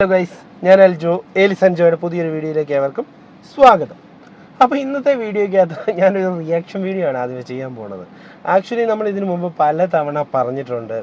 Hello guys ഞാൻ അൽജോ ഏലി സഞ്ജോയുടെ പുതിയൊരു വീഡിയോയിലേക്ക് ഏവർക്കും സ്വാഗതം. അപ്പോൾ ഇന്നത്തെ വീഡിയോയ്ക്കകത്ത് ഞാനൊരു റിയാക്ഷൻ വീഡിയോ ആണ് ആദ്യം ചെയ്യാൻ പോണത്. ആക്ച്വലി നമ്മൾ ഇതിനു മുമ്പ് പല തവണ പറഞ്ഞിട്ടുണ്ട്.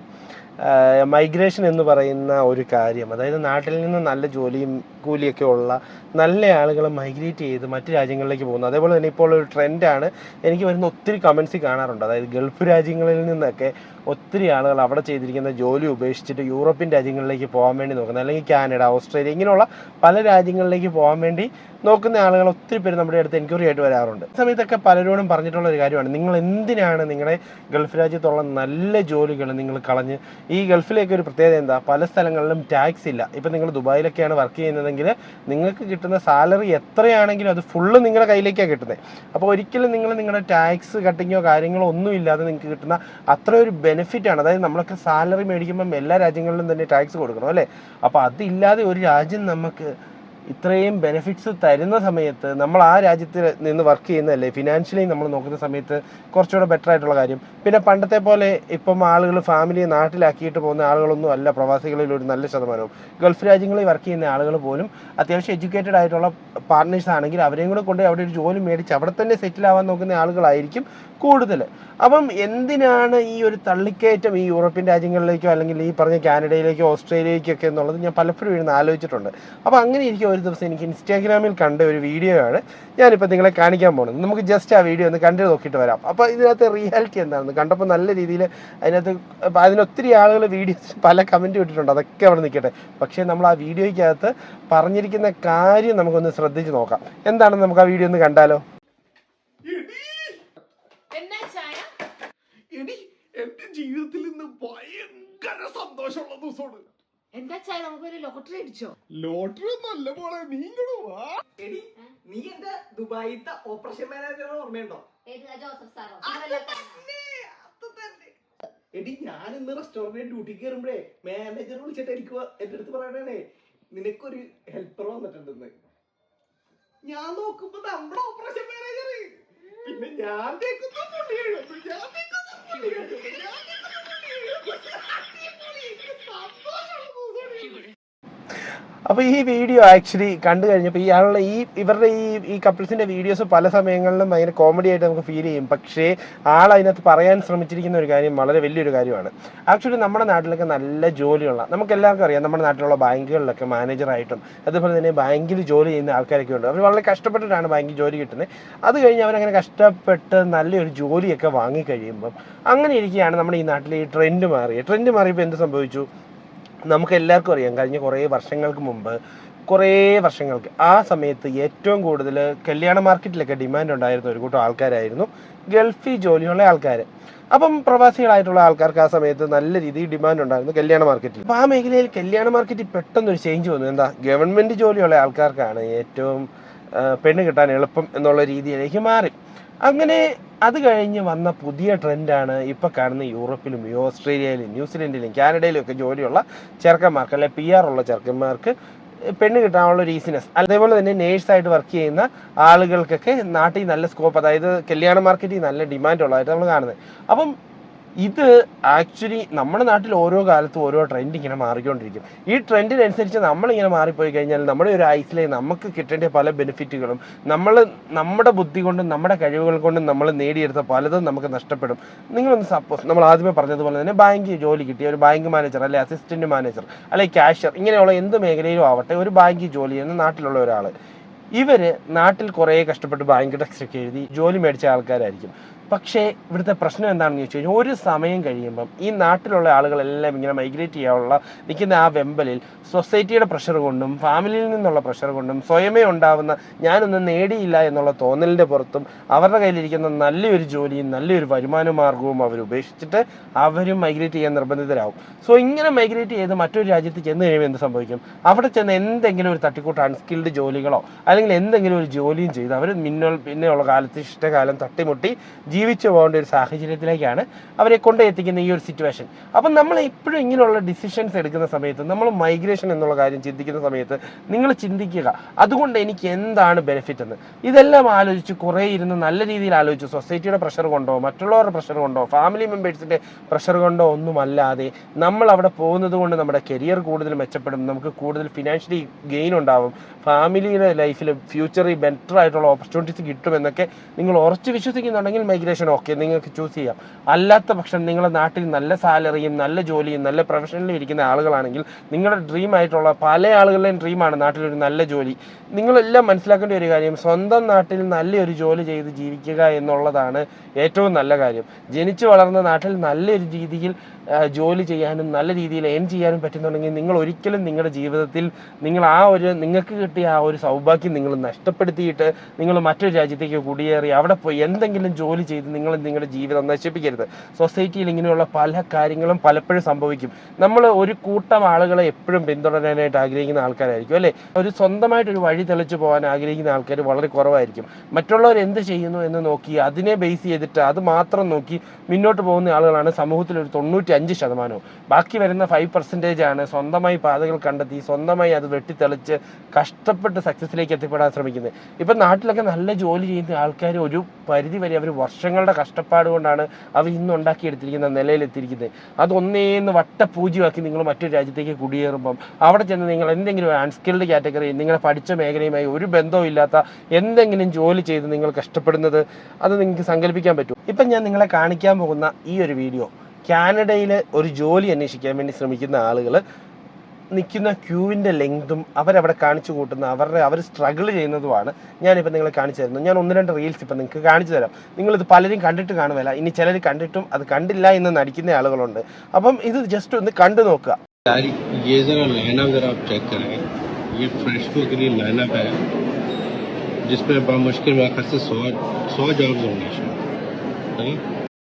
മൈഗ്രേഷൻ എന്ന് പറയുന്ന ഒരു കാര്യം. അതായത് നാട്ടിൽ നിന്ന് നല്ല ജോലിയും കൂലിയൊക്കെ ഉള്ള നല്ല ആളുകൾ മൈഗ്രേറ്റ് ചെയ്ത് മറ്റു രാജ്യങ്ങളിലേക്ക് പോകുന്നു. അതേപോലെ തന്നെ ഇപ്പോൾ ഒരു ട്രെൻഡാണ് എനിക്ക് വരുന്ന ഒത്തിരി കമൻസ് കാണാറുണ്ട്. അതായത് ഗൾഫ് രാജ്യങ്ങളിൽ നിന്നൊക്കെ ഒത്തിരി ആളുകൾ അവിടെ ചെയ്തിരിക്കുന്ന ജോലി ഉപേക്ഷിച്ചിട്ട് യൂറോപ്യൻ രാജ്യങ്ങളിലേക്ക് പോകാൻ വേണ്ടി നോക്കുന്നത്. അല്ലെങ്കിൽ കാനഡ ഓസ്ട്രേലിയ ഇങ്ങനെയുള്ള പല രാജ്യങ്ങളിലേക്ക് പോകാൻ വേണ്ടി നോക്കുന്ന ആളുകൾ ഒത്തിരി പേര് നമ്മുടെ അടുത്ത് എൻക്വയറി ആയിട്ട് വരാറുണ്ട്. സമയത്തൊക്കെ പലരോടും പറഞ്ഞിട്ടുള്ള ഒരു കാര്യമാണ്. നിങ്ങൾ എന്തിനാണ് നിങ്ങളുടെ ഗൾഫ് രാജ്യത്തുള്ള നല്ല ജോലികൾ നിങ്ങൾ കളഞ്ഞ് ഈ ഗൾഫിലേക്ക് ഒരു പ്രത്യേകത എന്താ? പല സ്ഥലങ്ങളിലും ടാക്സ് ഇല്ല. ഇപ്പം നിങ്ങൾ ദുബായിലൊക്കെയാണ് വർക്ക് ചെയ്യുന്നതെങ്കിൽ നിങ്ങൾക്ക് കിട്ടുന്ന സാലറി എത്രയാണെങ്കിലും അത് ഫുള്ള് നിങ്ങളുടെ കയ്യിലേക്കാണ് കിട്ടുന്നത് അപ്പോൾ ഒരിക്കലും നിങ്ങൾ നിങ്ങളുടെ ടാക്സ് കട്ടിങ്ങോ കാര്യങ്ങളോ ഒന്നും ഇല്ലാതെ നിങ്ങൾക്ക് കിട്ടുന്ന അത്ര ഒരു ബെനിഫിറ്റ് ആണ്. അതായത് നമ്മളൊക്കെ സാലറി മേടിക്കുമ്പം എല്ലാ രാജ്യങ്ങളിലും തന്നെ ടാക്സ് കൊടുക്കണം അല്ലേ? അപ്പോൾ അതില്ലാതെ ഒരു രാജ്യം നമുക്ക് ഇത്രയും ബെനിഫിറ്റ്സ് തരുന്ന സമയത്ത് നമ്മൾ ആ രാജ്യത്തിൽ നിന്ന് വർക്ക് ചെയ്യുന്നതല്ലേ? ഫിനാൻഷ്യലി നമ്മൾ നോക്കുന്ന സമയത്ത് കുറച്ചുകൂടെ ബെറ്റർ ആയിട്ടുള്ള കാര്യം. പിന്നെ പണ്ടത്തെ പോലെ ഇപ്പം ആളുകൾ ഫാമിലി നാട്ടിലാക്കിയിട്ട് പോകുന്ന ആളുകളൊന്നും അല്ല. പ്രവാസികളിൽ ഒരു നല്ല ശതമാനവും. ഗൾഫ് രാജ്യങ്ങളിൽ വർക്ക് ചെയ്യുന്ന ആളുകൾ പോലും അത്യാവശ്യം എഡ്യൂക്കേറ്റഡ് ആയിട്ടുള്ള പാർട്ട്നേഴ്സ് ആണെങ്കിൽ അവരെയും കൂടെ കൊണ്ട് അവിടെ ഒരു ജോലി മേടിച്ച് അവിടെ തന്നെ സെറ്റിൽ ആവാൻ നോക്കുന്ന ആളുകളായിരിക്കും കൂടുതൽ. അപ്പം എന്തിനാണ് ഈ ഒരു തള്ളിക്കയറ്റം ഈ യൂറോപ്യൻ രാജ്യങ്ങളിലേക്കോ അല്ലെങ്കിൽ ഈ പറഞ്ഞ കാനഡയിലേക്കോ ഓസ്ട്രേലിയയിലേക്കോ ഒക്കെ എന്നുള്ളത് ഞാൻ പലപ്പോഴും ഇരുന്ന് ആലോചിച്ചിട്ടുണ്ട്. അപ്പോൾ അങ്ങനെ ഇരിക്കും ഒരു ദിവസം എനിക്ക് ഇൻസ്റ്റാഗ്രാമിൽ കണ്ട ഒരു വീഡിയോ ആണ്. ഞാനിപ്പോൾ നിങ്ങളെ കാണിക്കാൻ പോകുന്നത്. നമുക്ക് ജസ്റ്റ് ആ വീഡിയോ ഒന്ന് കണ്ടു നോക്കിയിട്ട് വരാം. അപ്പോൾ ഇതിനകത്ത് റിയാലിറ്റി എന്താണെന്ന് കണ്ടപ്പോൾ നല്ല രീതിയിൽ അതിനകത്ത് അതിനൊത്തിരി ആളുകൾ വീഡിയോസ് പല കമന്റ് ഇട്ടിട്ടുണ്ട്. അതൊക്കെ അവിടെ നിൽക്കട്ടെ. പക്ഷേ നമ്മൾ ആ വീഡിയോയ്ക്കകത്ത് പറഞ്ഞിരിക്കുന്ന കാര്യം നമുക്കൊന്ന് ശ്രദ്ധിച്ച് നോക്കാം. എന്താണെന്ന് നമുക്ക് ആ വീഡിയോ ഒന്ന് കണ്ടാലോ? എന്റെ ജീവിതത്തിൽ നിന്ന് ഭയങ്കര സന്തോഷമുള്ള ദിവസമാണ്. എന്താ ചായ? നമുക്കൊരു ലോട്ടറി അടിച്ചോ? ലോട്ടറി ഒന്നല്ല മോളെ നീ ഇങ്ങോട്ട് വാ എടി നീ എന്താ ദുബായിത്തെ ഓപ്പറേഷൻ മാനേജർ ഓർമ്മയുണ്ടോ? ജോസഫ് സാറോ. എടി ഞാൻ ഇന്ന് റെസ്റ്റോറന്റിൽ ഡ്യൂട്ടി കയറുമ്പോഴേ മാനേജർ വിളിച്ചിട്ട് എനിക്ക് എന്റെ അടുത്ത് പറയണേ നിനക്കൊരു ഹെൽപ്പർ വന്നിട്ടുണ്ടെന്ന് ഞാൻ നോക്കുമ്പോ നമ്മുടെ ഓപ്പറേഷൻ മാനേജർ പിന്നെ ഞാൻ തേക്കുന്ന പുള്ളിയാണ് ഞാൻ തേക്കുന്ന പുള്ളിയാണ് ഞാൻ തേക്കുന്ന പുള്ളിയാണ് അടിപൊളി. എനിക്ക് സന്തോഷമുള്ള ദിവസമാണ്. അപ്പോൾ ഈ വീഡിയോ ആക്ച്വലി കണ്ടു കഴിഞ്ഞപ്പോൾ ഇയാളുടെ ഈ ഇവരുടെ ഈ ഈ കപ്പിൾസിന്റെ വീഡിയോസ് പല സമയങ്ങളിലും ഭയങ്കര കോമഡി ആയിട്ട് നമുക്ക് ഫീൽ ചെയ്യും. പക്ഷേ ആൾ അതിനകത്ത് പറയാൻ ശ്രമിച്ചിരിക്കുന്ന ഒരു കാര്യം വളരെ വലിയൊരു കാര്യമാണ്. ആക്ച്വലി നമ്മുടെ നാട്ടിലൊക്കെ നല്ല ജോലിയുള്ള നമുക്ക് എല്ലാവർക്കും അറിയാം നമ്മുടെ നാട്ടിലുള്ള ബാങ്കുകളിലൊക്കെ മാനേജറായിട്ടും അതുപോലെ തന്നെ ബാങ്കിൽ ജോലി ചെയ്യുന്ന ആൾക്കാരൊക്കെ ഉണ്ട്. അവർ വളരെ കഷ്ടപ്പെട്ടിട്ടാണ് ബാങ്കിൽ ജോലി കിട്ടുന്നത്. അത് കഴിഞ്ഞ് അവരങ്ങനെ കഷ്ടപ്പെട്ട് നല്ലൊരു ജോലിയൊക്കെ വാങ്ങിക്കഴിയുമ്പം അങ്ങനെ ഇരിക്കുകയാണ് നമ്മുടെ ഈ നാട്ടിലെ ഈ ട്രെൻഡ് മാറിയത്. ട്രെൻഡ് മാറിയപ്പോൾ എന്ത് സംഭവിച്ചു? നമുക്ക് എല്ലാവർക്കും അറിയാം കഴിഞ്ഞ കുറേ വർഷങ്ങൾക്ക് മുമ്പ് കുറേ വർഷങ്ങൾക്ക് ആ സമയത്ത് ഏറ്റവും കൂടുതൽ കല്യാണ മാർക്കറ്റിലൊക്കെ ഡിമാൻഡ് ഉണ്ടായിരുന്ന ഒരു കൂട്ടം ആൾക്കാരായിരുന്നു ഗൾഫിൽ ജോലിയുള്ള ആൾക്കാർ അപ്പം പ്രവാസികളായിട്ടുള്ള ആൾക്കാർക്ക് ആ സമയത്ത് നല്ല രീതിയിൽ ഡിമാൻഡ് ഉണ്ടായിരുന്നു കല്യാണ മാർക്കറ്റിൽ. അപ്പം ആ മേഖലയിൽ കല്യാണ മാർക്കറ്റിൽ പെട്ടെന്നൊരു ചേഞ്ച് വന്നു. എന്താ ഗവൺമെന്റ് ജോലിയുള്ള ആൾക്കാർക്കാണ് ഏറ്റവും പെണ്ണ് കിട്ടാൻ എളുപ്പം എന്നുള്ള രീതിയിലേക്ക് മാറി. അങ്ങനെ അത് കഴിഞ്ഞ് വന്ന പുതിയ ട്രെൻഡാണ് ഇപ്പോൾ കാണുന്ന യൂറോപ്പിലും ഓസ്ട്രേലിയയിലും ന്യൂസിലൻഡിലും കാനഡയിലും ഒക്കെ ജോലിയുള്ള ചെറുക്കന്മാർക്ക് അല്ലെ പി ആർ ഉള്ള ചെറുക്കന്മാർക്ക് പെണ്ണ് കിട്ടാനുള്ള ഒരു ഈസിനെസ് അതേപോലെ തന്നെ നേഴ്സായിട്ട് വർക്ക് ചെയ്യുന്ന ആളുകൾക്കൊക്കെ നാട്ടിൽ നല്ല സ്കോപ്പ് അതായത് കല്യാണ മാർക്കറ്റിൽ നല്ല ഡിമാൻഡ് ഉള്ളതായിട്ട് നമ്മൾ കാണുന്നത്. അപ്പം ഇത് ആക്ച്വലി നമ്മുടെ നാട്ടിൽ ഓരോ കാലത്തും ഓരോ ട്രെൻഡ് ഇങ്ങനെ മാറിക്കൊണ്ടിരിക്കും. ഈ ട്രെൻഡിനനുസരിച്ച് നമ്മളിങ്ങനെ മാറിപ്പോയി കഴിഞ്ഞാൽ നമ്മുടെ ഒരു ഐസിലെ നമുക്ക് കിട്ടേണ്ട പല ബെനിഫിറ്റുകളും നമ്മൾ നമ്മുടെ ബുദ്ധി കൊണ്ടും നമ്മുടെ കഴിവുകൾ കൊണ്ടും നമ്മൾ നേടിയെടുത്ത പലതും നമുക്ക് നഷ്ടപ്പെടും. നിങ്ങളൊന്ന് സപ്പോസ് നമ്മൾ ആദ്യമേ പറഞ്ഞതുപോലെ തന്നെ ബാങ്ക് ജോലി കിട്ടിയ ഒരു ബാങ്ക് മാനേജർ അല്ലെ അസിസ്റ്റന്റ് മാനേജർ അല്ലെ ക്യാഷ്യർ ഇങ്ങനെയുള്ള എന്ത് മേഖലയിലും ആവട്ടെ ഒരു ബാങ്ക് ജോലി ചെയ്യുന്ന നാട്ടിലുള്ള ഒരാൾ ഇവർ നാട്ടിൽ കുറേ കഷ്ടപ്പെട്ട് ബാങ്ക് ടെക്സ്റ്റ് ഒക്കെ എഴുതി ജോലി മേടിച്ച ആൾക്കാരായിരിക്കും. പക്ഷേ ഇവിടുത്തെ പ്രശ്നം എന്താണെന്ന് ചോദിച്ചു കഴിഞ്ഞാൽ ഒരു സമയം കഴിയുമ്പം ഈ നാട്ടിലുള്ള ആളുകളെല്ലാം ഇങ്ങനെ മൈഗ്രേറ്റ് ചെയ്യാനുള്ള നിൽക്കുന്ന ആ വെമ്പലിൽ സൊസൈറ്റിയുടെ പ്രഷർ കൊണ്ടും ഫാമിലിയിൽ നിന്നുള്ള പ്രഷർ കൊണ്ടും സ്വയമേ ഉണ്ടാവുന്ന ഞാനൊന്നും നേടിയില്ല എന്നുള്ള തോന്നലിന്റെ പുറത്തും അവരുടെ കയ്യിലിരിക്കുന്ന നല്ലൊരു ജോലിയും നല്ലൊരു വരുമാന മാർഗവും അവർ ഉപേക്ഷിച്ചിട്ട് അവരും മൈഗ്രേറ്റ് ചെയ്യാൻ നിർബന്ധിതരാകും സോ ഇങ്ങനെ മൈഗ്രേറ്റ് ചെയ്ത് മറ്റൊരു രാജ്യത്ത് ചെന്ന് കഴിയുമ്പോൾ എന്ത് സംഭവിക്കും? അവിടെ ചെന്ന് എന്തെങ്കിലും ഒരു തട്ടിക്കൂട്ട് അൺസ്കിൽഡ് ജോലികളോ അല്ലെങ്കിൽ എന്തെങ്കിലും ഒരു ജോലിയും ചെയ്ത് അവർ മിന്നൽ പിന്നെയുള്ള കാലത്ത് ഇഷ്ടകാലം തട്ടിമുട്ടി ജീവിച്ചു പോകേണ്ട ഒരു സാഹചര്യത്തിലേക്കാണ് അവരെ കൊണ്ടെത്തിക്കുന്ന ഈ ഒരു സിറ്റുവേഷൻ അപ്പം നമ്മൾ എപ്പോഴും ഇങ്ങനെയുള്ള ഡിസിഷൻസ് എടുക്കുന്ന സമയത്ത് നമ്മൾ മൈഗ്രേഷൻ എന്നുള്ള കാര്യം ചിന്തിക്കുന്ന സമയത്ത് നിങ്ങൾ ചിന്തിക്കുക അതുകൊണ്ട് എനിക്ക് എന്താണ് ബെനിഫിറ്റ് എന്ന്. ഇതെല്ലാം ആലോചിച്ച് കുറേ ഇരുന്ന് നല്ല രീതിയിൽ ആലോചിച്ച് സൊസൈറ്റിയുടെ പ്രഷർ കൊണ്ടോ മറ്റുള്ളവരുടെ പ്രഷർ കൊണ്ടോ ഫാമിലി മെമ്പേഴ്സിന്റെ പ്രഷർ കൊണ്ടോ ഒന്നുമല്ലാതെ നമ്മൾ അവിടെ പോകുന്നത് കൊണ്ട് നമ്മുടെ കരിയർ കൂടുതൽ മെച്ചപ്പെടും നമുക്ക് കൂടുതൽ ഫിനാൻഷ്യലി ഗെയിൻ ഉണ്ടാവും ഫാമിലിയുടെ ലൈഫിൽ ഫ്യൂച്ചറിൽ ബെറ്റർ ആയിട്ടുള്ള ഓപ്പർച്യൂണിറ്റീസ് കിട്ടുമെന്നൊക്കെ നിങ്ങൾ ഉറച്ച് വിശ്വസിക്കുന്നുണ്ടെങ്കിൽ മൈഗ്രേഷൻ ഓക്കെ നിങ്ങൾക്ക് ചൂസ് ചെയ്യാം. അല്ലാത്ത പക്ഷം നിങ്ങളുടെ നാട്ടിൽ നല്ല സാലറിയും നല്ല ജോലിയും നല്ല പ്രൊഫഷനിലും ഇരിക്കുന്ന ആളുകളാണെങ്കിൽ നിങ്ങളുടെ ഡ്രീം ആയിട്ടുള്ള പല ആളുകളുടെയും ഡ്രീമാണ് നാട്ടിലൊരു നല്ല ജോലി. നിങ്ങളെല്ലാം മനസ്സിലാക്കേണ്ട ഒരു കാര്യം സ്വന്തം നാട്ടിൽ നല്ലൊരു ജോലി ചെയ്ത് ജീവിക്കുക എന്നുള്ളതാണ് ഏറ്റവും നല്ല കാര്യം. ജനിച്ചു വളർന്ന നാട്ടിൽ നല്ലൊരു രീതിയിൽ ജോലി ചെയ്യാനും നല്ല രീതിയിൽ ഏൺ ചെയ്യാനും പറ്റുന്നുണ്ടെങ്കിൽ നിങ്ങൾ ഒരിക്കലും നിങ്ങളുടെ ജീവിതത്തിൽ നിങ്ങൾ ആ ഒരു നിങ്ങൾക്ക് കിട്ടിയ ആ ഒരു സൗഭാഗ്യം നിങ്ങൾ നഷ്ടപ്പെടുത്തിയിട്ട് നിങ്ങൾ മറ്റൊരു രാജ്യത്തേക്ക് കുടിയേറി അവിടെ പോയി എന്തെങ്കിലും ജോലി ചെയ്ത് നിങ്ങൾ നിങ്ങളുടെ ജീവിതം നശിപ്പിക്കരുത്. സൊസൈറ്റിയിൽ ഇങ്ങനെയുള്ള പല കാര്യങ്ങളും പലപ്പോഴും സംഭവിക്കും. നമ്മൾ ഒരു കൂട്ടം ആളുകളെ എപ്പോഴും പിന്തുടരാനായിട്ട് ആഗ്രഹിക്കുന്ന ആൾക്കാരായിരിക്കും അല്ലേ? ഒരു സ്വന്തമായിട്ട് ഒരു വഴി തെളിച്ചു പോകാൻ ആഗ്രഹിക്കുന്ന ആൾക്കാർ വളരെ കുറവായിരിക്കും. മറ്റുള്ളവർ എന്ത് ചെയ്യുന്നു എന്ന് നോക്കി അതിനെ ബേസ് ചെയ്തിട്ട് അത് മാത്രം നോക്കി മുന്നോട്ട് പോകുന്ന ആളുകളാണ് സമൂഹത്തിൽ ഒരു തൊണ്ണൂറ്റി അഞ്ച് ശതമാനവും. ബാക്കി വരുന്ന ഫൈവ് പെർസെന്റേജ് ആണ് സ്വന്തമായി പാതകൾ കണ്ടെത്തി സ്വന്തമായി അത് വെട്ടിത്തെളിച്ച് കഷ്ടപ്പെട്ട് സക്സസിലേക്ക് എത്തിപ്പെടാൻ ശ്രമിക്കുന്നത്. ഇപ്പം നാട്ടിലൊക്കെ നല്ല ജോലി ചെയ്യുന്ന ആൾക്കാർ ഒരു പരിധി വരെ അവർ വർഷങ്ങളുടെ കഷ്ടപ്പാട് കൊണ്ടാണ് അവർ ഇന്ന് ഉണ്ടാക്കിയെടുത്തിരിക്കുന്ന നിലയിലെത്തിയിരിക്കുന്നത്. അതൊന്നേന്ന് വട്ടപൂജ്യമാക്കി നിങ്ങൾ മറ്റൊരു രാജ്യത്തേക്ക് കുടിയേറുമ്പം അവിടെ ചെന്ന് നിങ്ങൾ എന്തെങ്കിലും അൺസ്കിൽഡ് കാറ്റഗറി നിങ്ങളെ പഠിച്ച മേഖലയുമായി ഒരു ബന്ധവും ഇല്ലാത്ത എന്തെങ്കിലും ജോലി ചെയ്ത് നിങ്ങൾ കഷ്ടപ്പെടുന്നത് അത് നിങ്ങൾക്ക് സങ്കല്പിക്കാൻ പറ്റും. ഇപ്പം ഞാൻ നിങ്ങളെ കാണിക്കാൻ പോകുന്ന ഈ ഒരു വീഡിയോ കാനഡയിൽ ഒരു ജോലി അന്വേഷിക്കാൻ വേണ്ടി ശ്രമിക്കുന്ന ആളുകൾ നിൽക്കുന്ന ക്യൂവിൻ്റെ ലെങ്തും അവരവിടെ കാണിച്ചു കൂട്ടുന്ന അവരുടെ അവർ സ്ട്രഗിൾ ചെയ്യുന്നതുമാണ് ഞാനിപ്പോൾ നിങ്ങളെ കാണിച്ചു തരുന്നത് ഞാൻ ഒന്ന് രണ്ട് റീൽസ് ഇപ്പം നിങ്ങൾക്ക് കാണിച്ചു തരാം നിങ്ങളിത് പലരും കണ്ടിട്ട് കാണുമല്ല ഇനി ചിലർ കണ്ടിട്ടും അത് കണ്ടില്ല എന്ന് നടിക്കുന്ന ആളുകളുണ്ട് അപ്പം ഇത് ജസ്റ്റ് ഒന്ന് കണ്ടു നോക്കുക यार ये ज़रा लाइनअप ज़रा आप चेक करें ये फ्रेश को के लिए लाइनअप है जिसमें बामुश्किल मेरे ख्याल से सौ सौ जॉब्स होंगे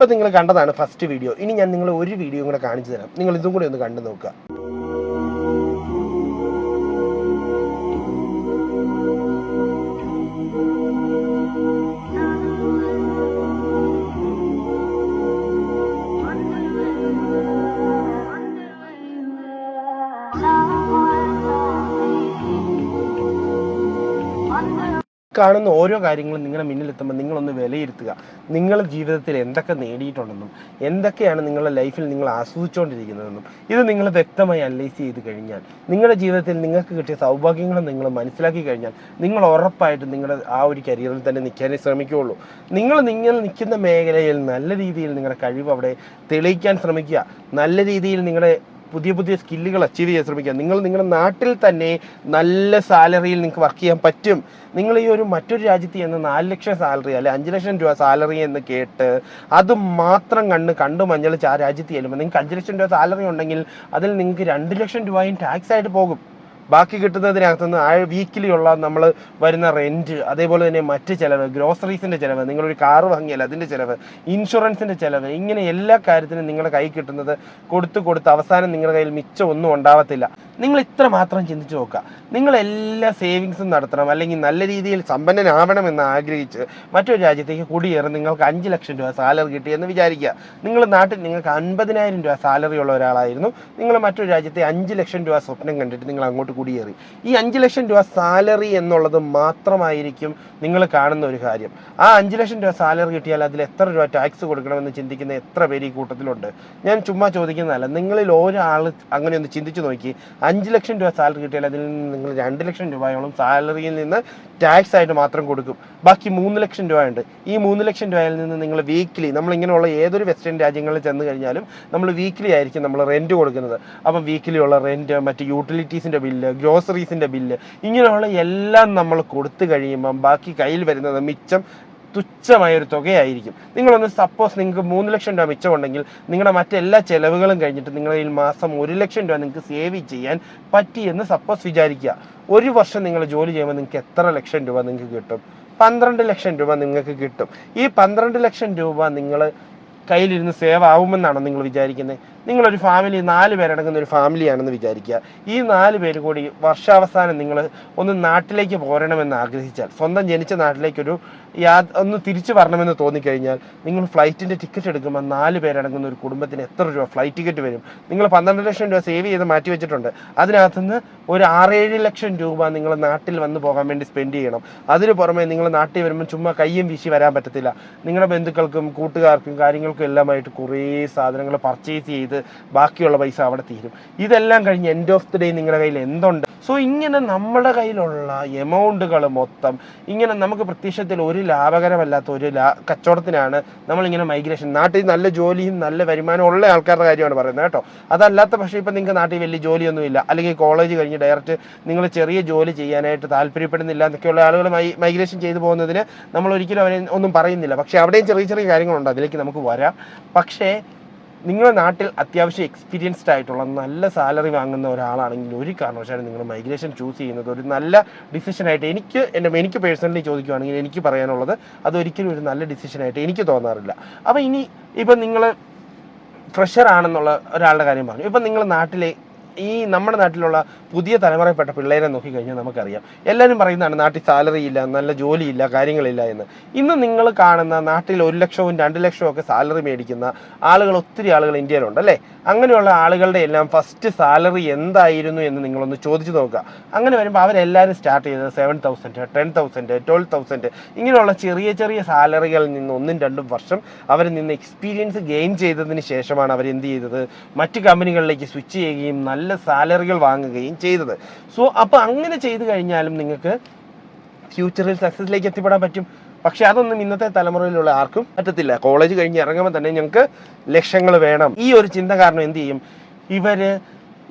ഇപ്പോൾ നിങ്ങൾ കണ്ടതാണ് ഫസ്റ്റ് വീഡിയോ ഇനി ഞാൻ നിങ്ങളെ ഒരു വീഡിയോ കൂടെ കാണിച്ചു തരാം. നിങ്ങൾ ഇതും കൂടി ഒന്ന് കണ്ടു നോക്കുക. കാണുന്ന ഓരോ കാര്യങ്ങളും നിങ്ങളുടെ മുന്നിലെത്തുമ്പോൾ നിങ്ങളൊന്ന് വിലയിരുത്തുക. നിങ്ങൾ ജീവിതത്തിൽ എന്തൊക്കെ നേടിയിട്ടുണ്ടെന്നും എന്തൊക്കെയാണ് നിങ്ങളുടെ ലൈഫിൽ നിങ്ങൾ ആസ്വദിച്ചുകൊണ്ടിരിക്കുന്നതെന്നും ഇത് നിങ്ങൾ വ്യക്തമായി അനലൈസ് ചെയ്ത് കഴിഞ്ഞാൽ നിങ്ങളുടെ ജീവിതത്തിൽ നിങ്ങൾക്ക് കിട്ടിയ സൗഭാഗ്യങ്ങളും നിങ്ങൾ മനസ്സിലാക്കി കഴിഞ്ഞാൽ നിങ്ങൾ ഉറപ്പായിട്ടും നിങ്ങളുടെ ആ ഒരു കരിയറിൽ തന്നെ നിൽക്കാനേ ശ്രമിക്കുകയുള്ളൂ. നിങ്ങൾ നിങ്ങൾ നിൽക്കുന്ന മേഖലയിൽ നല്ല രീതിയിൽ നിങ്ങളുടെ കഴിവ് അവിടെ തെളിയിക്കാൻ ശ്രമിക്കുക. നല്ല രീതിയിൽ നിങ്ങളുടെ പുതിയ പുതിയ സ്കില്ലുകൾ അച്ചീവ് ചെയ്യാൻ ശ്രമിക്കുക നിങ്ങൾ നിങ്ങളുടെ നാട്ടിൽ തന്നെ നല്ല സാലറിയിൽ നിങ്ങൾക്ക് വർക്ക് ചെയ്യാൻ പറ്റും. നിങ്ങൾ ഈ ഒരു മറ്റൊരു രാജ്യത്ത് ചെന്ന് നാല് ലക്ഷം സാലറി അല്ലെ അഞ്ച് ലക്ഷം രൂപ സാലറി എന്ന് കേട്ട് അത് മാത്രം കണ്ട് കണ്ടു മഞ്ഞളിച്ച് ആ രാജ്യത്ത് ചെല്ലുമ്പോൾ നിങ്ങൾക്ക് അഞ്ച് ലക്ഷം രൂപ സാലറി ഉണ്ടെങ്കിൽ അതിൽ നിങ്ങൾക്ക് രണ്ട് ലക്ഷം രൂപയും ടാക്സ് ആയിട്ട് പോകും. ബാക്കി കിട്ടുന്നതിനകത്തുനിന്ന് ആ വീക്കിലി ഉള്ള നമ്മൾ വരുന്ന റെന്റ് അതേപോലെ തന്നെ മറ്റ് ചിലവ് ഗ്രോസറീസിന്റെ ചിലവ് നിങ്ങളൊരു കാറ് വാങ്ങിയാൽ അതിന്റെ ചിലവ് ഇൻഷുറൻസിന്റെ ചിലവ് ഇങ്ങനെ എല്ലാ കാര്യത്തിനും നിങ്ങളുടെ കൈ കിട്ടുന്നത് കൊടുത്ത് കൊടുത്ത് അവസാനം നിങ്ങളുടെ കയ്യിൽ മിച്ചം ഒന്നും ഉണ്ടാവത്തില്ല. നിങ്ങൾ ഇത്ര മാത്രം ചിന്തിച്ച് നോക്കുക. നിങ്ങൾ എല്ലാ സേവിങ്സും നടത്തണം അല്ലെങ്കിൽ നല്ല രീതിയിൽ സമ്പന്നനാവണം എന്ന് ആഗ്രഹിച്ച് മറ്റൊരു രാജ്യത്തേക്ക് കുടിയേറി നിങ്ങൾക്ക് അഞ്ച് ലക്ഷം രൂപ സാലറി കിട്ടി എന്ന് വിചാരിക്കുക. നിങ്ങൾ നാട്ടിൽ നിങ്ങൾക്ക് അൻപതിനായിരം രൂപ സാലറി ഉള്ള ഒരാളായിരുന്നു. നിങ്ങൾ മറ്റൊരു രാജ്യത്തെ അഞ്ച് ലക്ഷം രൂപ സ്വപ്നം കണ്ടിട്ട് നിങ്ങൾ അങ്ങോട്ട് കുടിയേറി. ഈ അഞ്ച് ലക്ഷം രൂപ സാലറി എന്നുള്ളത് മാത്രമായിരിക്കും നിങ്ങൾ കാണുന്ന ഒരു കാര്യം. ആ അഞ്ച് ലക്ഷം രൂപ സാലറി കിട്ടിയാൽ അതിൽ എത്ര രൂപ ടാക്സ് കൊടുക്കണമെന്ന് ചിന്തിക്കുന്ന എത്ര പേര് ഈ കൂട്ടത്തിലുണ്ട്? ഞാൻ ചുമ്മാ ചോദിക്കുന്നതല്ല നിങ്ങളിൽ ഒരാൾ അങ്ങനെ ഒന്ന് ചിന്തിച്ചു നോക്കി. അഞ്ച് ലക്ഷം രൂപ സാലറി കിട്ടിയാൽ അതിൽ നിന്ന് നിങ്ങൾ രണ്ട് ലക്ഷം രൂപയോളം സാലറിയിൽ നിന്ന് ടാക്സ് ആയിട്ട് മാത്രം കൊടുക്കും. ബാക്കി മൂന്ന് ലക്ഷം രൂപ ഉണ്ട്. ഈ മൂന്ന് ലക്ഷം രൂപയിൽ നിന്ന് നിങ്ങൾ വീക്കിലി നമ്മൾ ഇങ്ങനെയുള്ള ഏതൊരു വെസ്റ്റേൺ രാജ്യങ്ങളിൽ ചെന്ന് കഴിഞ്ഞാലും നമ്മൾ വീക്കിലി ആയിരിക്കും നമ്മൾ റെന്റ് കൊടുക്കുന്നത്. അപ്പം വീക്കിലി ഉള്ള റെന്റ് മറ്റ് യൂട്ടിലിറ്റീസിന്റെ ബില്ല് ഗ്രോസറീസിന്റെ ബില്ല് ഇങ്ങനെയുള്ള എല്ലാം നമ്മൾ കൊടുത്തു കഴിയുമ്പം ബാക്കി കയ്യിൽ വരുന്നത് മിച്ചം തുച്ഛമായ ഒരു തുകയായിരിക്കും. നിങ്ങളൊന്ന് സപ്പോസ് നിങ്ങൾക്ക് മൂന്ന് ലക്ഷം രൂപ മിച്ചമുണ്ടെങ്കിൽ നിങ്ങളുടെ മറ്റെല്ലാ ചെലവുകളും കഴിഞ്ഞിട്ട് നിങ്ങളിൽ മാസം ഒരു ലക്ഷം രൂപ നിങ്ങൾക്ക് സേവ് ചെയ്യാൻ പറ്റിയെന്ന് സപ്പോസ് വിചാരിക്കുക. ഒരു വർഷം നിങ്ങൾ ജോലി ചെയ്യുമ്പോൾ നിങ്ങൾക്ക് എത്ര ലക്ഷം രൂപ നിങ്ങൾക്ക് കിട്ടും? പന്ത്രണ്ട് ലക്ഷം രൂപ നിങ്ങൾക്ക് കിട്ടും. ഈ പന്ത്രണ്ട് ലക്ഷം രൂപ നിങ്ങൾ കയ്യിലിരുന്ന് സേവ് ആവുമെന്നാണോ നിങ്ങൾ വിചാരിക്കുന്നത് നിങ്ങളൊരു ഫാമിലി നാല് പേരടങ്ങുന്ന ഒരു ഫാമിലിയാണെന്ന് വിചാരിക്കുക. ഈ നാല് പേര് കൂടി വർഷാവസാനം നിങ്ങൾ ഒന്ന് നാട്ടിലേക്ക് പോരണമെന്ന് ആഗ്രഹിച്ചാൽ സ്വന്തം ജനിച്ച നാട്ടിലേക്കൊരു യാ ഒന്ന് തിരിച്ചു വരണമെന്ന് തോന്നിക്കഴിഞ്ഞാൽ നിങ്ങൾ ഫ്ലൈറ്റിന്റെ ടിക്കറ്റ് എടുക്കുമ്പോൾ നാല് പേരടങ്ങുന്ന ഒരു കുടുംബത്തിന് എത്ര രൂപ ഫ്ലൈറ്റ് ടിക്കറ്റ് വരും? നിങ്ങൾ പന്ത്രണ്ട് ലക്ഷം രൂപ സേവ് ചെയ്ത് മാറ്റി വെച്ചിട്ടുണ്ട്. അതിനകത്തുനിന്ന് ഒരു ആറേഴ് ലക്ഷം രൂപ നിങ്ങൾ നാട്ടിൽ വന്ന് പോകാൻ വേണ്ടി സ്പെൻഡ് ചെയ്യണം. അതിന് പുറമെ നിങ്ങൾ നാട്ടിൽ വരുമ്പോൾ ചുമ്മാ കയ്യും വീശി വരാൻ പറ്റത്തില്ല. നിങ്ങളുടെ ബന്ധുക്കൾക്കും കൂട്ടുകാർക്കും കാര്യങ്ങൾക്കും എല്ലാമായിട്ട് കുറേ സാധനങ്ങൾ പർച്ചേസ് ചെയ്ത് ബാക്കിയുള്ള പൈസ അവിടെ തീരും. ഇതെല്ലാം കഴിഞ്ഞ് എൻഡ് ഓഫ് ദി ഡേ നിങ്ങളുടെ കയ്യിൽ എന്തുണ്ട്? സോ ഇങ്ങനെ നമ്മുടെ കയ്യിലുള്ള എമൗണ്ടുകൾ മൊത്തം ഇങ്ങനെ നമുക്ക് പ്രത്യക്ഷത്തിൽ ഒരു ലാഭകരമല്ലാത്ത ഒരു ലാ കച്ചവടത്തിനാണ് നമ്മളിങ്ങനെ മൈഗ്രേഷൻ നാട്ടിൽ നല്ല ജോലിയും നല്ല വരുമാനം ഉള്ള ആൾക്കാരുടെ കാര്യമാണ് പറയുന്നത് കേട്ടോ. അതല്ലാത്ത പക്ഷേ ഇപ്പം നിങ്ങൾക്ക് നാട്ടിൽ വലിയ ജോലിയൊന്നുമില്ല അല്ലെങ്കിൽ കോളേജ് കഴിഞ്ഞ് ഡയറക്റ്റ് നിങ്ങൾ ചെറിയ ജോലി ചെയ്യാനായിട്ട് താല്പര്യപ്പെടുന്നില്ല എന്നൊക്കെയുള്ള ആളുകൾ മൈ മൈഗ്രേഷൻ ചെയ്തു പോകുന്നതിന് നമ്മൾ ഒരിക്കലും അവരെ ഒന്നും പറയുന്നില്ല. പക്ഷേ അവിടെയും ചെറിയ ചെറിയ കാര്യങ്ങളുണ്ട്. അതിലേക്ക് നമുക്ക് വരാം. പക്ഷേ നിങ്ങളുടെ നാട്ടിൽ അത്യാവശ്യം എക്സ്പീരിയൻസ്ഡ് ആയിട്ടുള്ള നല്ല സാലറി വാങ്ങുന്ന ഒരാളാണെങ്കിൽ ഒരു കാരണവശാലും നിങ്ങൾ മൈഗ്രേഷൻ ചൂസ് ചെയ്യുന്നത് ഒരു നല്ല ഡിസിഷനായിട്ട് എനിക്ക് എന്റെ എനിക്ക് പേഴ്സണലി ചോദിക്കുവാണെങ്കിൽ എനിക്ക് പറയാനുള്ളത് അതൊരിക്കലും ഒരു നല്ല ഡിസിഷനായിട്ട് എനിക്ക് തോന്നാറില്ല. അപ്പോൾ ഇനി ഇപ്പം നിങ്ങൾ ഫ്രഷർ ആണെന്നുള്ള ഒരാളുടെ കാര്യം പറഞ്ഞു. ഇപ്പം നിങ്ങൾ നാട്ടിലെ ഈ നമ്മുടെ നാട്ടിലുള്ള പുതിയ തലമുറയിൽപ്പെട്ട പിള്ളേരെ നോക്കിക്കഴിഞ്ഞാൽ നമുക്കറിയാം. എല്ലാവരും പറയുന്നതാണ് നാട്ടിൽ സാലറി ഇല്ല നല്ല ജോലിയില്ല കാര്യങ്ങളില്ല എന്ന്. ഇന്ന് നിങ്ങൾ കാണുന്ന നാട്ടിൽ ഒരു ലക്ഷവും രണ്ട് ലക്ഷവും ഒക്കെ സാലറി മേടിക്കുന്ന ആളുകൾ ഒത്തിരി ആളുകൾ ഇന്ത്യയിലുണ്ട് അല്ലേ? അങ്ങനെയുള്ള ആളുകളുടെ എല്ലാം ഫസ്റ്റ് സാലറി എന്തായിരുന്നു എന്ന് നിങ്ങളൊന്ന് ചോദിച്ചു നോക്കുക. അങ്ങനെ വരുമ്പോൾ അവരെല്ലാവരും സ്റ്റാർട്ട് ചെയ്തത് seven thousand ten thousand twelve thousand ഇങ്ങനെയുള്ള ചെറിയ ചെറിയ സാലറികളിൽ നിന്ന് ഒന്നും രണ്ടും വർഷം അവർ നിന്ന് എക്സ്പീരിയൻസ് ഗെയിൻ ചെയ്തതിന് ശേഷമാണ് അവർ എന്ത് ചെയ്തത്? മറ്റ് കമ്പനികളിലേക്ക് സ്വിച്ച് ചെയ്യുകയും നല്ല സാലറികൾ വാങ്ങുകയും ചെയ്തത്. സോ അപ്പോൾ അങ്ങനെ ചെയ്തു കഴിഞ്ഞാലും നിങ്ങൾക്ക് ഫ്യൂച്ചറിൽ സക്സസിലേക്ക് എത്തിപ്പെടാൻ പറ്റും. പക്ഷെ അതൊന്നും ഇന്നത്തെ തലമുറയിലുള്ള ആർക്കും പറ്റത്തില്ല. കോളേജ് കഴിഞ്ഞ് ഇറങ്ങുമ്പോൾ തന്നെ ഞങ്ങൾക്ക് ലക്ഷ്യങ്ങൾ വേണം. ഈ ഒരു ചിന്ത കാരണം എന്ത് ചെയ്യും? ഇവർ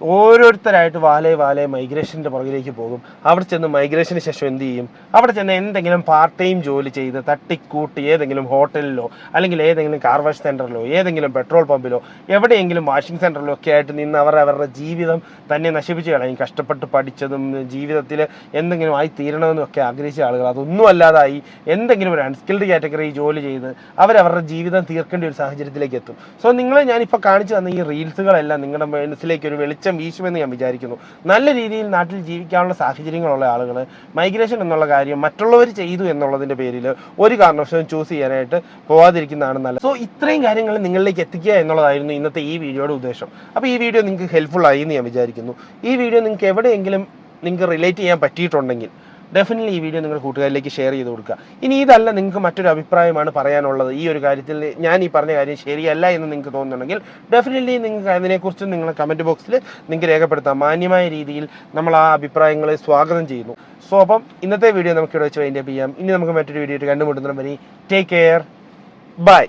ഓരോരുത്തരായിട്ട് വാലേ വാലേ മൈഗ്രേഷന്റെ പുറകിലേക്ക് പോകും. അവിടെ ചെന്ന് മൈഗ്രേഷന് ശേഷം എന്ത് ചെയ്യും? അവിടെ ചെന്ന് എന്തെങ്കിലും പാർട്ട് ടൈം ജോലി ചെയ്ത് തട്ടിക്കൂട്ടി ഏതെങ്കിലും ഹോട്ടലിലോ അല്ലെങ്കിൽ ഏതെങ്കിലും കാർ വാഷ് സെന്ററിലോ ഏതെങ്കിലും പെട്രോൾ പമ്പിലോ എവിടെയെങ്കിലും വാഷിംഗ് സെന്ററിലോ ഒക്കെ ആയിട്ട് നിന്ന് അവർ അവരുടെ ജീവിതം തന്നെ നശിപ്പിച്ച് കളയും. കഷ്ടപ്പെട്ട് പഠിച്ചതും ജീവിതത്തിൽ എന്തെങ്കിലും ആയി തീരണമെന്നും ഒക്കെ ആഗ്രഹിച്ച ആളുകൾ. അതൊന്നും അല്ലാതായി എന്തെങ്കിലും ഒരു അൺസ്കിൽഡ് കാറ്റഗറി ജോലി ചെയ്ത് അവരവരുടെ ജീവിതം തീർക്കേണ്ട ഒരു സാഹചര്യത്തിലേക്ക് എത്തും. സോ നിങ്ങളെ ഞാനിപ്പോൾ കാണിച്ചു തന്ന ഈ റീൽസുകളെല്ലാം നിങ്ങളുടെ മനസ്സിലേക്ക് ഒരു വെളിച്ചം വീശുമെന്ന് ഞാൻ വിചാരിക്കുന്നു. നല്ല രീതിയിൽ നാട്ടിൽ ജീവിക്കാനുള്ള സാഹചര്യങ്ങളുള്ള ആളുകൾ മൈഗ്രേഷൻ എന്നുള്ള കാര്യം മറ്റുള്ളവർ ചെയ്തു എന്നുള്ളതിന്റെ പേരിൽ ഒരു കാരണവശാലും ചൂസ് ചെയ്യാനായിട്ട് പോവാതിരിക്കുന്നതാണ് നല്ലത്. സോ ഇത്രയും കാര്യങ്ങൾ നിങ്ങളിലേക്ക് എത്തിക്കുക എന്നുള്ളതായിരുന്നു ഇന്നത്തെ ഈ വീഡിയോയുടെ ഉദ്ദേശം. അപ്പോൾ ഈ വീഡിയോ നിങ്ങൾക്ക് ഹെൽപ്ഫുൾ ആയി എന്ന് ഞാൻ വിചാരിക്കുന്നു. ഈ വീഡിയോ നിങ്ങൾക്ക് എവിടെയെങ്കിലും നിങ്ങൾക്ക് റിലേറ്റ് ചെയ്യാൻ പറ്റിയിട്ടുണ്ടെങ്കിൽ ഡെഫിനറ്റ്ലി ഈ വീഡിയോ നിങ്ങൾ കൂട്ടുകാരിലേക്ക് ഷെയർ ചെയ്ത് കൊടുക്കുക. ഇനി ഇതല്ല നിങ്ങൾക്ക് മറ്റൊരു അഭിപ്രായമാണ് പറയാനുള്ളത്. ഈ ഒരു കാര്യത്തിൽ ഞാൻ ഈ പറഞ്ഞ കാര്യം ശരിയല്ല എന്ന് നിങ്ങൾക്ക് തോന്നുന്നുണ്ടെങ്കിൽ ഡെഫിനറ്റ്ലി നിങ്ങൾക്ക് അതിനെക്കുറിച്ച് നിങ്ങളുടെ കമന്റ് ബോക്സിൽ നിങ്ങൾക്ക് രേഖപ്പെടുത്താം. മാന്യമായ രീതിയിൽ നമ്മൾ ആ അഭിപ്രായങ്ങളെ സ്വാഗതം ചെയ്യുന്നു. സോ അപ്പം ഇന്നത്തെ വീഡിയോ നമുക്ക് ഇവിടെ വെച്ച് വൈൻഡപ്പ് ചെയ്യാം. ഇനി നമുക്ക് മറ്റൊരു വീഡിയോ കണ്ടുമുട്ടുന്ന വരെ ടേക്ക് കെയർ ബൈ